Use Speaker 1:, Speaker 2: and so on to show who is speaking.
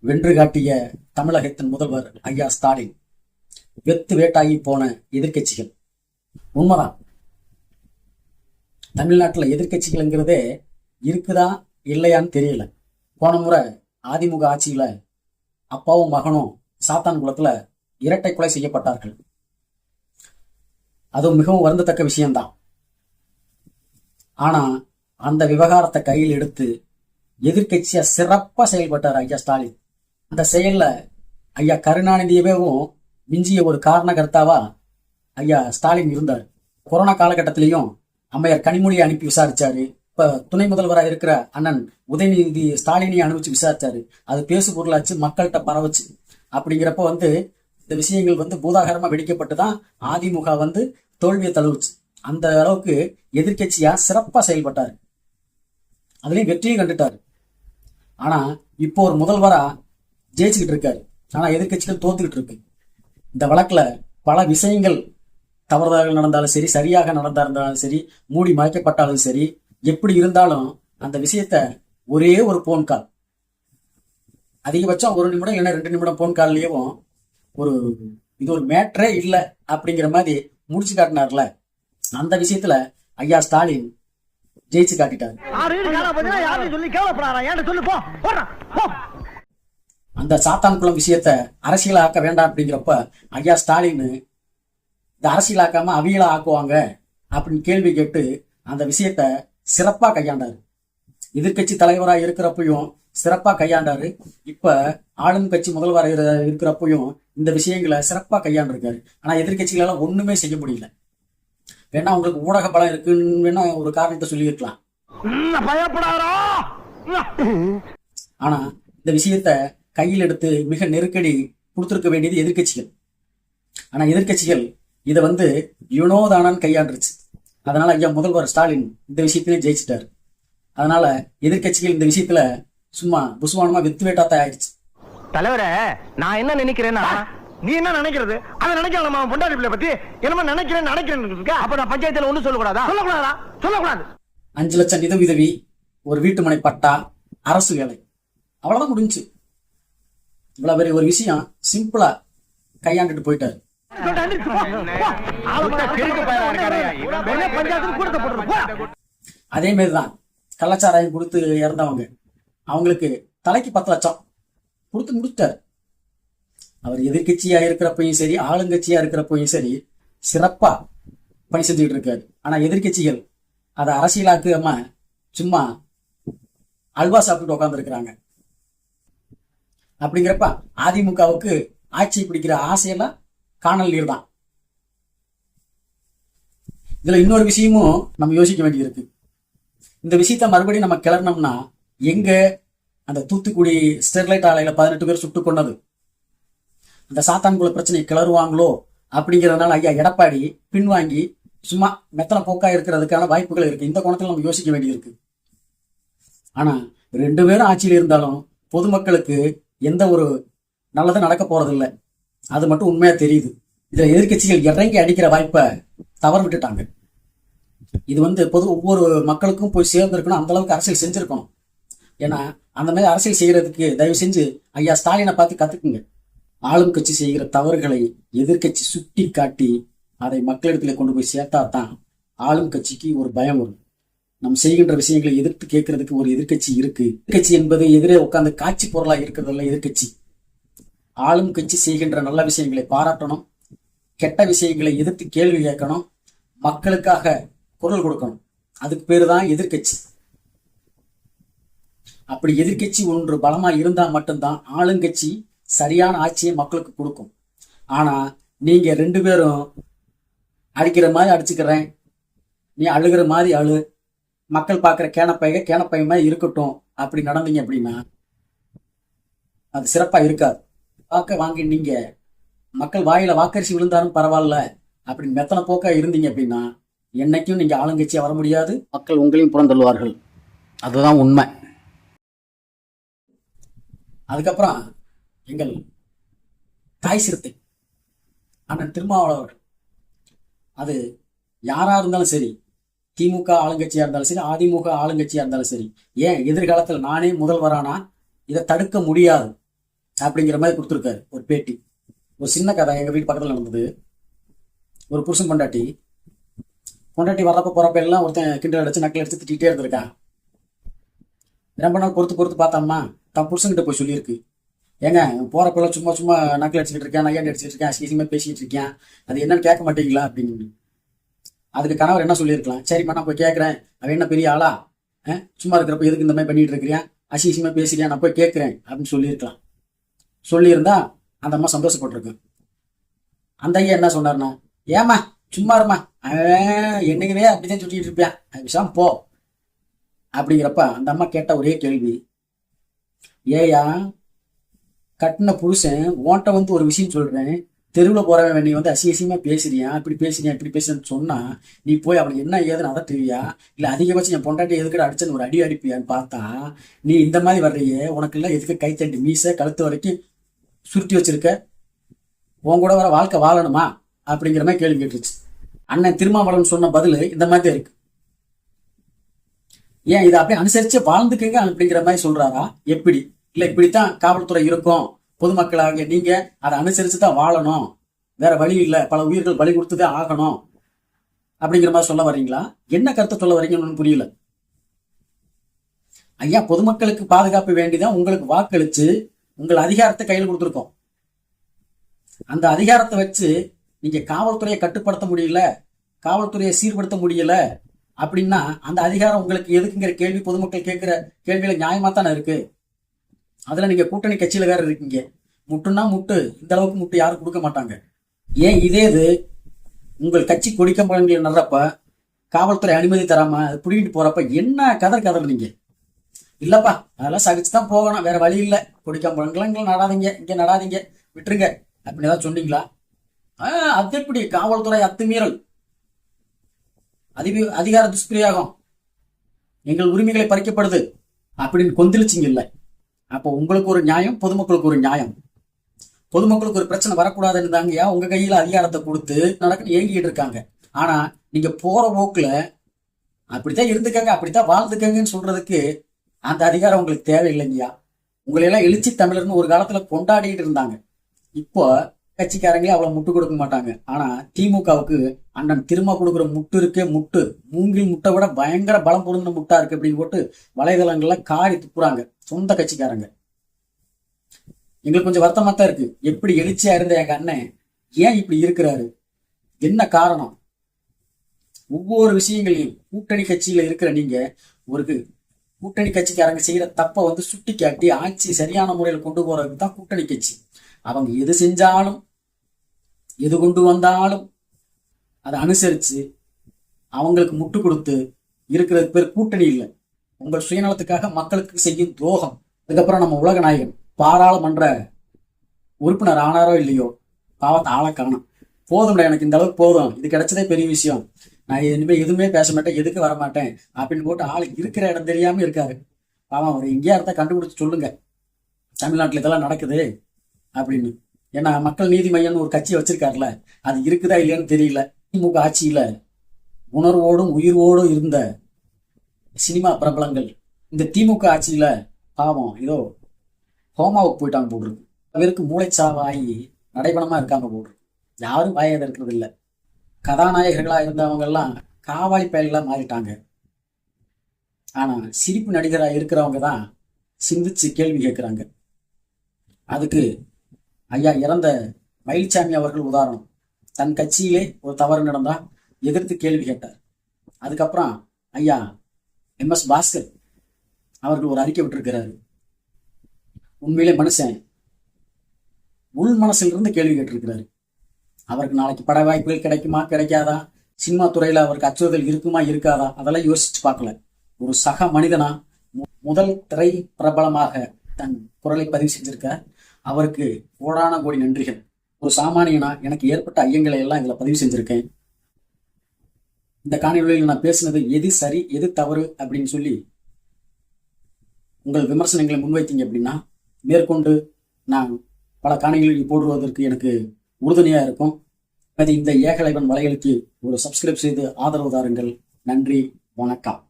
Speaker 1: வென்று காட்டிய தமிழகத்தின் முதல்வர் ஐயா ஸ்டாலின் வெத்து வேட்டாகி போன எதிர்கட்சிகள் உண்மைதான். தமிழ்நாட்டில் எதிர்க்கட்சிகள்ங்கிறதே இருக்குதா இல்லையான்னு தெரியல. போன முறை அதிமுக ஆட்சியில அப்பாவும் மகனும் சாத்தான் குளத்துல இரட்டை கொலை செய்யப்பட்டார்கள். அது மிகவும் வருந்தத்தக்க விஷயம்தான். ஆனா அந்த விவகாரத்தை கையில் எடுத்து எதிர்கட்சியா சிறப்பா செயல்பட்டார் ஐயா ஸ்டாலின். அந்த செயல்ல ஐயா கருணாநிதியவேவும் மிஞ்சிய ஒரு காரணகர்த்தாவா ஐயா ஸ்டாலின் இருந்தார். கொரோனா காலகட்டத்திலையும் அம்மையார் கனிமொழியை அனுப்பி விசாரிச்சாரு. இப்ப துணை முதல்வராக இருக்கிற அண்ணன் உதயநிதி ஸ்டாலினையும் அனுப்பிச்சு விசாரிச்சாரு. அது பேசு பொருளாச்சு மக்கள்கிட்ட பரவச்சு. அப்படிங்கிறப்ப வந்து இந்த விஷயங்கள் வந்து பூதாகரமா வெடிக்கப்பட்டு தான் அதிமுக வந்து தோல்வியை தழுவுச்சு. அந்த அளவுக்கு எதிர்கட்சியா சிறப்பா செயல்பட்டாரு. அதுலயும் வெற்றியை கண்டுட்டாரு. ஆனா இப்போ ஒரு முதல்வரா ஜெயிச்சுக்கிட்டு இருக்காரு. ஆனா எதிர்கட்சிகள் தோத்துக்கிட்டு இருக்கு. இந்த வழக்குல பல விஷயங்கள் தவறுதலாக நடந்தாலும் சரி சரியாக நடந்தா இருந்தாலும் சரி மூடி மறைக்கப்பட்டாலும் சரி எப்படி இருந்தாலும் அந்த விஷயத்த ஒரே ஒரு போன் கால் அதிகபட்சம் ஒரு நிமிடம் இல்லை ரெண்டு நிமிடம் போன் கால்லயும் ஒரு இது ஒரு மேட்ரே இல்லை அப்படிங்கிற மாதிரி முடிச்சு காட்டினார்ல. அந்த விஷயத்துல ஐயா ஸ்டாலின் ஜெயிச்சு காட்டிட்டாரு. அந்த சாத்தான்குளம் விஷயத்த அரசியலாக்க வேண்டாம் அப்படிங்கிறப்ப ஐயா ஸ்டாலின் இந்த அரசியலாக்காம அவியலா ஆக்குவாங்க அப்படின்னு கேள்வி கேட்டு அந்த விஷயத்த சிறப்பா கையாண்டாரு. எதிர்க்கட்சி தலைவரா இருக்கிறப்பையும் சிறப்பா கையாண்டாரு. இப்ப ஆளும் கட்சி முதல்வராக இரு- இருக்கிறப்பையும் இந்த விஷயங்களை சிறப்பா கையாண்டிருக்காரு. ஆனா எதிர்க்கட்சிகளால ஒண்ணுமே செய்ய முடியல. வேணா உங்களுக்கு ஊடக பலம் இருக்குன்னு வேணா ஒரு காரணத்தை சொல்லியிருக்கலாம். ஆனா இந்த விஷயத்த கையில் எடுத்து மிக நெருக்கடி கொடுத்திருக்க வேண்டியது எதிர்க்கட்சிகள். ஆனா எதிர்க்கட்சிகள் இதை வந்து யுனோதானான்னு கையாண்டுருச்சு. அதனால ஐயா முதல்வர் ஸ்டாலின் இந்த விஷயத்திலே ஜெயிச்சிட்டாரு. அதனால எதிர்க்கட்சிகள் இந்த விஷயத்துல சும்மா புசுவானமா வித்து வேட்டாத்த ஆயிடுச்சு.
Speaker 2: தலைவரே நான் என்ன நினைக்கிறேன்னா
Speaker 3: நீ என்ன நினைக்கிறது? அதை நினைக்கல நம்ம பொண்டாடி பிள்ளை பத்தி. என்னமோ நினைக்கிறேன் நினைக்கிறேன்
Speaker 2: அப்ப நான் பஞ்சாயத்துல ஒண்ணும் சொல்லக்கூடாதா?
Speaker 3: சொல்லக்கூடாதா? சொல்லக்கூடாது.
Speaker 1: அஞ்சு லட்சம் நிதி உதவி ஒரு வீட்டு மனை பட்டா அரசு வேலை. அவ்வளவுதான் முடிஞ்சுச்சு இவ்வளவு பெரிய ஒரு விஷயம் சிம்பிளா கையாண்டுட்டு போயிட்டாரு. அதே மாதிரிதான் கள்ளச்சாராயம் கொடுத்து இறந்தவங்க அவங்களுக்கு தலைக்கு பத்து லட்சம் கொடுத்து முடிச்சிட்டாரு. அவர் எதிர்க்கட்சியா இருக்கிறப்பையும் சரி ஆளுங்கட்சியா இருக்கிறப்பையும் சரி சிறப்பா பணி செஞ்சுக்கிட்டு இருக்காரு. ஆனா எதிர்க்கட்சிகள் அதை அரசியலாக்காம சும்மா அல்வா சாப்பிட்டு உட்காந்துருக்கிறாங்க அப்படிங்கிறப்ப அதிமுகவுக்கு ஆட்சி பிடிக்கிற ஆசையெல்லாம் காணல் நீர் தான். இதுல இன்னொரு விஷயமும் நம்ம யோசிக்க வேண்டியிருக்கு இந்த விஷயத்த மறுபடியும் நம்ம கிளறினோம்னா எங்க அந்த தூத்துக்குடி ஸ்டெர்லைட் ஆலையில பதினெட்டு பேர் சுட்டு கொண்டது? அந்த சாத்தான்குள பிரச்சனை கிளறுவாங்களோ அப்படிங்கிறதுனால ஐயா எடப்பாடி பின்வாங்கி சும்மா மெத்தனை போக்கா இருக்கிறதுக்கான வாய்ப்புகள் இருக்கு. இந்த கோணத்துல நம்ம யோசிக்க வேண்டியிருக்கு ஆனா ரெண்டு பேரும் ஆட்சியில் இருந்தாலும் பொதுமக்களுக்கு எந்த ஒரு நல்லதும் நடக்க போறதில்ல. அது மட்டும் உண்மையா தெரியுது. இதுல எதிர்க்கட்சிகள் இறங்கி அடிக்கிற வாய்ப்பை தவறு விட்டுட்டாங்க. இது வந்து பொது ஒவ்வொரு மக்களுக்கும் போய் சேர்ந்திருக்கணும். அந்த அளவுக்கு அரசியல் செஞ்சிருக்கணும். ஏன்னா அந்த மாதிரி அரசியல் செய்யறதுக்கு தயவு செஞ்சு ஐயா ஸ்டாலினை பார்த்து கத்துக்குங்க. ஆளும் கட்சி செய்கிற தவறுகளை எதிர்க்கட்சி சுட்டி காட்டி அதை மக்களிடத்துல கொண்டு போய் சேர்த்தா தான் ஆளும் கட்சிக்கு ஒரு பயம் வரும். நம் செய்கின்ற விஷயங்களை எதிர்த்து கேட்கறதுக்கு ஒரு எதிர்க்கட்சி இருக்கு. எதிர்க்கட்சி என்பது எதிரே உட்கார்ந்து காட்சி பொருளா இருக்கிறதல்ல எதிர்க்கட்சி. ஆளும் கட்சி செய்கின்ற நல்ல விஷயங்களை பாராட்டணும். கெட்ட விஷயங்களை எதிர்த்து கேள்வி கேட்கணும். மக்களுக்காக குரல் கொடுக்கணும். அதுக்கு பேரு தான் எதிர்க்கட்சி. அப்படி எதிர்க்கட்சி ஒன்று பலமா இருந்தா மட்டும்தான் ஆளுங்கட்சி சரியான ஆட்சியை மக்களுக்கு கொடுக்கும். ஆனா நீங்க ரெண்டு பேரும் அடிக்கிற மாதிரி அடிச்சுக்கிறேன். நீ அழுகிற மாதிரி அழு. மக்கள் பார்க்குற கேனப்பைய கேனப்பை மாதிரி இருக்கட்டும். அப்படி நடந்தீங்க அப்படின்னா அது சிறப்பாக இருக்காது. வாக்க வாங்கி நீங்க மக்கள் வாயில வாக்கரிசி விழுந்தாலும் பரவாயில்ல அப்படி மெத்தனை போக்கா இருந்தீங்க அப்படின்னா என்னைக்கும் நீங்க ஆளுங்கட்சியா வர முடியாது. மக்கள் உங்களையும் புறந்தள்ளுவார்கள். அதுதான் உண்மை. அதுக்கப்புறம் எங்கள் தாய் சிறுத்தை அண்ணன் திருமாவளவர் அது யாரா இருந்தாலும் சரி திமுக ஆளுங்கட்சியா இருந்தாலும் சரி அதிமுக ஆளுங்கட்சியா இருந்தாலும் சரி ஏன் எதிர்காலத்தில் நானே முதல்வரானா? இதை தடுக்க முடியாது அப்படிங்கிற மாதிரி கொடுத்துருக்காரு ஒரு பேட்டி. ஒரு சின்ன கதை எங்க வீட்டு பக்கத்துல நடந்தது. ஒரு புருஷன் பொண்டாட்டி. பொண்டாட்டி வரப்ப போறப்ப எல்லாம் ஒருத்தன் கிண்டல் அடிச்சு நக்கல் அடிச்சு திட்டிகிட்டே இருந்திருக்கான் ரொம்ப நாள் பொறுத்து பொறுத்து பார்த்தோம்னா தன் புருஷன்கிட்ட போய் சொல்லியிருக்கு. ஏங்க போறப்பெல்லாம் சும்மா சும்மா நக்கல் அடிச்சுக்கிட்டு இருக்கேன் நகையாண்டி அடிச்சிட்டு இருக்கேன் அசிங்கமா பேசிட்டு இருக்கேன். அது என்னன்னு கேட்க மாட்டீங்களா அப்படின்னு. அதுக்கு கணவர் என்ன சொல்லியிருக்கலாம்? சரிம்மா நான் போய் கேட்குறேன் அவன் என்ன பெரிய ஆளா? சும்மா இருக்கிறப்ப எதுக்கு இந்த மாதிரி பண்ணிட்டு இருக்கிறியா? அசிசியமாக பேசுறியா? நான் போய் கேட்குறேன் அப்படின்னு சொல்லியிருக்கலாம். சொல்லியிருந்தா அந்த அம்மா சந்தோஷப்பட்டிருக்கு அந்த ஐயா என்ன சொன்னார்னா ஏமா சும்மா இருமா அவன் என்னைக்குமே அப்படிதான் சொல்லிட்டு இருப்பியா? விஷாம் விஷயம் போ. அப்படிங்கிறப்ப அந்த அம்மா கேட்ட ஒரே கேள்வி ஏயா கட்டின புருஷன் உன்கிட்ட வந்து ஒரு விஷயம் சொல்றேன். தெருவில் போகிறவன் நீ வந்து அசியசியமா பேசுறியா? இப்படி பேசுறியா? இப்படி பேசுறேன்னு சொன்னால் நீ போய் அவனுக்கு என்ன ஏதுன்னு அதான் தெரியா இல்லை அதிகபட்சம் என் பொண்டாட்டி எதுக்கு அடிச்சுன்னு ஒரு அடி அடிப்பியான்னு பார்த்தா நீ இந்த மாதிரி வர்றியே உனக்கு இல்லை எதுக்கு கைத்தண்டி மீசை கழுத்து வரைக்கும் சுருட்டி வச்சிருக்க? உன் கூட வர வாழ்க்கை வாழணுமா? அப்படிங்கிற மாதிரி கேள்வி கேட்டுருச்சு. அண்ணன் திருமாவளவன் சொன்ன பதில் இந்த மாதிரி தான் இருக்கு. ஏன் இதை அப்படியே அனுசரிச்சு வாழ்ந்துக்கங்க அப்படிங்கிற மாதிரி சொல்றாரா? எப்படி? இல்லை இப்படித்தான் காவல்துறை இருக்கும். பொதுமக்களாகிய நீங்க அதை அனுசரிச்சு தான் வாழணும். வேற வழி இல்லை. பல உயிர்கள் பலி கொடுத்துதான் ஆகணும். அப்படிங்கிற மாதிரி சொல்ல வர்றீங்களா? என்ன கருத்தை சொல்ல வரீங்கன்னு புரியல. ஐயா பொதுமக்களுக்கு பாதுகாப்பு வேண்டிதான் உங்களுக்கு வாக்களிச்சு உங்கள் அதிகாரத்தை கையில் கொடுத்துருக்கோம். அந்த அதிகாரத்தை வச்சு நீங்க காவல்துறையை கட்டுப்படுத்த முடியல காவல்துறையை சீர்படுத்த முடியல அப்படின்னா அந்த அதிகாரம் உங்களுக்கு எதுக்குங்கிற கேள்வி பொதுமக்கள் கேட்கிற கேள்வியில நியாயமா தானே இருக்கு? அதில் நீங்கள் கூட்டணி கட்சியில் வேறு இருக்கீங்க. முட்டுன்னா முட்டு. இந்த அளவுக்கு முட்டு யாரும் கொடுக்க மாட்டாங்க. ஏன் இதே இது? உங்கள் கட்சி கொடிக்கம்பளங்களை நடுறப்ப காவல்துறை அனுமதி தராம அது பிடிக்கிட்டு போறப்ப என்ன கதர் கதர் நீங்க இல்லப்பா அதெல்லாம் சகிச்சு தான் போகணும். வேற வழி இல்லை. கொடிக்கம்பளங்களை நடாதீங்க. இங்கே நடாதீங்க. விட்டுருங்க. அப்படின்னு ஏதாவது சொன்னீங்களா? அது எப்படி? காவல்துறை அத்துமீறல். அதிக அதிகார துஷ்பிரயோகம். எங்கள் உரிமைகளை பறிக்கப்படுது. அப்படின்னு கொந்தளிச்சிங்க இல்லை அப்போ உங்களுக்கு ஒரு நியாயம் பொதுமக்களுக்கு ஒரு நியாயம். பொதுமக்களுக்கு ஒரு பிரச்சனை வரக்கூடாதுன்னு தாங்கயா உங்க கையில அதிகாரத்தை கொடுத்து நடக்குன்னு ஏங்கிட்டு இருக்காங்க. ஆனா நீங்க போற போக்குல அப்படித்தான் இருந்துக்கங்க அப்படித்தான் வாழ்ந்துக்கங்கன்னு சொல்றதுக்கு அந்த அதிகாரம் உங்களுக்கு தேவையில்லைங்கய்யா. உங்களையெல்லாம் எழுச்சி தமிழர்னு ஒரு காலத்துல கொண்டாடிட்டு இருந்தாங்க. இப்போ கட்சிக்காரங்களே அவ்வளவு முட்டு கொடுக்க மாட்டாங்க. ஆனா திமுகவுக்கு அண்ணன் திரும்ப கொடுக்குற முட்டு இருக்கே முட்டு. மூங்கில் முட்டை விட பயங்கர பலம் பொருந்தின முட்டா இருக்கு அப்படின்னு போட்டு வலைதளங்கள்ல காரி துப்புறாங்க. சொந்த கட்சிக்காரங்க. எங்களுக்கு கொஞ்சம் வருத்தமா தான் இருக்கு. எப்படி எழுச்சியா இருந்த எங்க அண்ணன் ஏன் இப்படி இருக்கிறாரு? என்ன காரணம்? ஒவ்வொரு விஷயங்களையும் கூட்டணி கட்சியில இருக்கிற நீங்க ஒரு கூட்டணி கட்சிக்காரங்க செய்யற தப்பை வந்து சுட்டி காட்டி ஆட்சி சரியான முறையில் கொண்டு போறதுக்கு தான் கூட்டணி கட்சி. அவங்க எது செஞ்சாலும் எது கொண்டு வந்தாலும் அதை அனுசரித்து அவங்களுக்கு முட்டு கொடுத்து இருக்கிறது பேர் கூட்டணி இல்லை. உங்கள் சுயநலத்துக்காக மக்களுக்கு செய்யும் துரோகம். அதுக்கப்புறம் நம்ம உலக நாயகன் பாராளுமன்ற உறுப்பினர் ஆனாரோ இல்லையோ? பாவத்தை ஆளை காணும். போதும்டா எனக்கு இந்த அளவுக்கு போதும். இது கிடைச்சதே பெரிய விஷயம். நான் இனிமேல் எதுவுமே பேச மாட்டேன் எதுக்கு வர மாட்டேன். அப்படின்னு போட்டு ஆள் இருக்கிற இடம் தெரியாமல் இருக்காரு. பாவம் அவர் எங்கேயா இருந்தால் கண்டுபிடிச்சு சொல்லுங்க. தமிழ்நாட்டில் இதெல்லாம் நடக்குது அப்படின்னு. ஏன்னா மக்கள் நீதி மையம்னு ஒரு கட்சி வச்சிருக்காருல அது இருக்குதா இல்லையான்னு தெரியல. திமுக ஆட்சியில உணர்வோடும் உயிரோடும் இருந்த சினிமா பிரபலங்கள் இந்த திமுக ஆட்சியில பாவம் ஏதோ ஹோமாவுக்கு போயிட்டாங்க போட்டிருக்கு அவருக்கு மூளைச்சாவாகி நடைபணமா இருக்காங்க போட்டிருக்கு யாரும் வாயாத இருக்கிறது இல்லை. கதாநாயகர்களா இருந்தவங்க எல்லாம் காவாலி பயல்களா மாறிட்டாங்க. ஆனா சிரிப்பு நடிகராக இருக்கிறவங்க தான் சிந்திச்சு கேள்வி கேட்கிறாங்க அதுக்கு ஐயா இறந்த மயில்சாமி அவர்கள் உதாரணம். தன் கட்சியிலே ஒரு தவறு நடந்தா எதிர்த்து கேள்வி கேட்டார். அதுக்கப்புறம் ஐயா எம் எஸ் பாஸ்கர் அவர்கள் ஒரு அறிக்கை விட்டுருக்கிறாரு. உண்மையிலே மனுஷன் உள் மனசிலிருந்து கேள்வி கேட்டிருக்கிறாரு. அவருக்கு நாளைக்கு பட வாய்ப்புகள் கிடைக்குமா கிடைக்காதா? சினிமா துறையில அவருக்கு அச்சுறுத்தல் இருக்குமா இருக்காதா? அதெல்லாம் யோசிச்சு பார்க்கல. ஒரு சக மனிதனா மு- முதல் திரை பிரபலமாக தன் குரலை பதிவு செஞ்சிருக்கார். அவருக்கு கோடான கோடி நன்றிகள். ஒரு சாமானியனா எனக்கு ஏற்பட்ட ஐயங்களை எல்லாம் இதில் பதிவு செஞ்சிருக்கேன். இந்த காணொலியில் நான் பேசினது எது சரி எது தவறு அப்படின்னு சொல்லி உங்கள் விமர்சனங்களை முன்வைத்தீங்க அப்படின்னா மேற்கொண்டு நான் பல காணொலிகள் போடுவதற்கு எனக்கு உறுதுணையாக இருக்கும். அது இந்த ஏகலைவன் வலைகளுக்கு ஒரு சப்ஸ்கிரைப் செய்து ஆதரவு தாருங்கள். நன்றி வணக்கம்.